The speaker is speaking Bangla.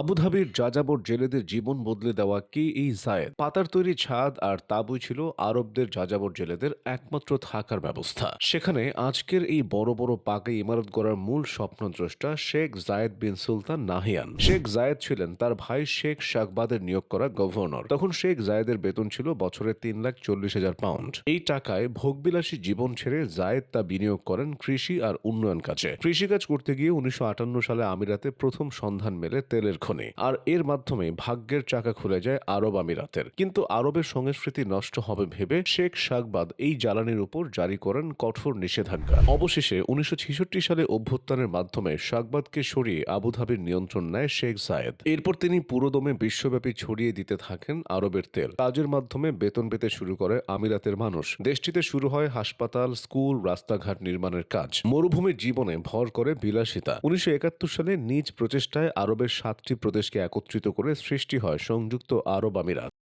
আবুধাবির যাযাবর জেলেদের জীবন বদলে দেওয়া কে এই জায়েদ? পাতার তৈরি ছাদ আর তাবুই ছিল আরবদের যাযাবর জেলেদের একমাত্র থাকার ব্যবস্থা। সেখানে আজকের এই বড় বড় পাকা ইমারত গড়ার মূল স্বপ্নদ্রষ্টা শেখ জায়েদ বিন সুলতান নাহিয়ান। শেখ জায়েদ ছিলেন তার ভাই শেখ শাকবাদের নিয়োগ করা গভর্নর। তখন শেখ জায়েদের বেতন ছিল বছরে তিন লাখ চল্লিশ হাজার পাউন্ড। এই টাকায় ভোগবিলাসী জীবন ছেড়ে জায়েদ তা বিনিয়োগ করেন কৃষি আর উন্নয়ন কাজে। কৃষিকাজ করতে গিয়ে উনিশশো আটান্ন সালে আমিরাতে প্রথম সন্ধান মেলে তেলের খনি আর এর মাধ্যমে ভাগ্যের চাকা খুলে যায় আরব আমিরাতের। কিন্তু আরবের সংস্কৃতি নষ্ট হবে ভেবে শেখ শাকবাদ এই জ্বালানির উপর জারি করেন কঠোর নিষেধাজ্ঞা। অবশেষে উনিশশো সালে অভ্যুত্থানের মাধ্যমে শাকবাদকে সরিয়ে আবুধাবির নিয়ন্ত্রণ নেয় শেখ জায়েদ। এরপর তিনি পুরোদমে বিশ্বব্যাপী ছড়িয়ে দিতে থাকেন আরবের তেল। কাজের মাধ্যমে বেতন পেতে শুরু করে আমিরাতের মানুষ। দেশটিতে শুরু হয় হাসপাতাল, স্কুল, রাস্তাঘাট নির্মাণের কাজ। মরুভূমির জীবনে ভর করে বিলাসিতা। উনিশশো একাত্তর সালে নিজ প্রচেষ্টায় আরবের সাতটি প্রদেশকে একত্রিত করে সৃষ্টি হয় সংযুক্ত আরব আমিরাত।